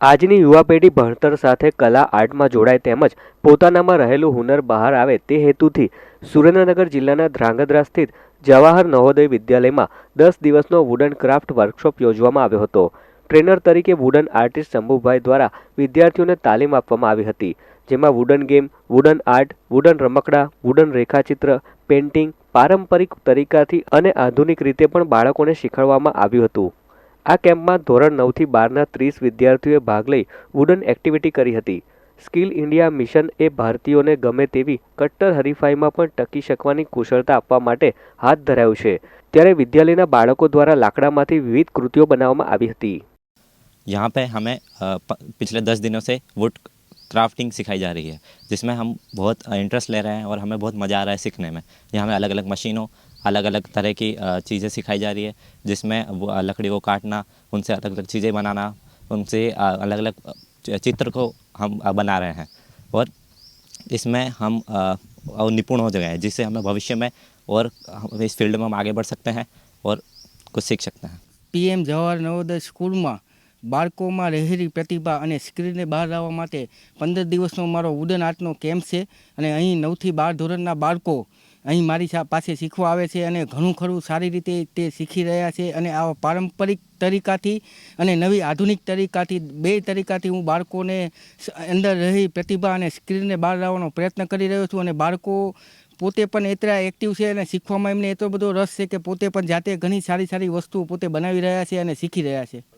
આજની યુવા પેઢી ભણતર સાથે કલા આર્ટમાં જોડાય તેમજ પોતાનામાં રહેલું હુનર બહાર આવે તે હેતુથી સુરેન્દ્રનગર જિલ્લાના ધ્રાંગધ્રા સ્થિત જવાહર નવોદય વિદ્યાલયમાં દસ દિવસનો વુડન ક્રાફ્ટ વર્કશોપ યોજવામાં આવ્યો હતો. ટ્રેનર તરીકે વુડન આર્ટિસ્ટ શંભુભાઈ દ્વારા વિદ્યાર્થીઓને તાલીમ આપવામાં આવી હતી. જેમાં wooden game wooden art wooden રમકડા વુડન રેખાચિત્ર પેઇન્ટિંગ પારંપરિક તરીકાથી અને આધુનિક રીતે પણ બાળકોને શીખવાડવામાં આવ્યું હતું. આ કેમ્પમાં ધોરણ નવથી બારના ત્રીસ વિદ્યાર્થીઓએ ભાગ લઈ વુડન એક્ટિવિટી કરી હતી સ્કિલ ઇન્ડિયા મિશન એ ભારતીયોને ગમે તેવી કટ્ટર હરીફાઈમાં પણ ટકી શકવાની કુશળતા આપવા માટે હાથ ધરાયું છે ત્યારે વિદ્યાલયના બાળકો દ્વારા લાકડામાંથી વિવિધ કૃતિઓ બનાવવામાં આવી હતી यहाँ पे हमें अ, प- पिछले दस दिनों से वुड क्राफ्टिंग सिखाई जा रही है जिसमें हम बहुत इंटरेस्ट ले रहे हैं और हमें बहुत मज़ा आ रहा है सीखने में यहाँ हमें अलग अलग मशीनों अलग अलग तरह की अ, चीज़ें सिखाई जा रही है जिसमें वो अ, लकड़ी को काटना उनसे अलग अलग चीज़ें बनाना उनसे अलग अलग चित्र को हम अ, बना रहे हैं और इसमें हम अ, और निपुण हो गए हैं जिससे हमें भविष्य में और हम इस फील्ड में हम आगे बढ़ सकते हैं और कुछ सीख सकते हैं પીએમ જવાહર નવોદય સ્કૂલમાં બાળકોમાં રહેલી પ્રતિભા અને સ્કિલને બહાર લાવવા માટે પંદર દિવસનો મારો વુડન આર્ટનો કેમ્પ છે અને અહીં નવથી બાર ધોરણના બાળકો અહીં મારી પાસે શીખવા આવે છે અને ઘણું ખરું સારી રીતે તે શીખી રહ્યા છે અને આવા પારંપરિક તરીકાથી અને નવી આધુનિક તરીકાથી, બે તરીકાથી હું બાળકોને અંદર રહી પ્રતિભા અને સ્કિલને બહાર લાવવાનો પ્રયત્ન કરી રહ્યો છું અને બાળકો પોતે પણ એટલા એક્ટિવ છે અને શીખવામાં એમને એટલો બધો રસ છે કે પોતે પણ જાતે ઘણી સારી સારી વસ્તુઓ પોતે બનાવી રહ્યા છે અને શીખી રહ્યા છે.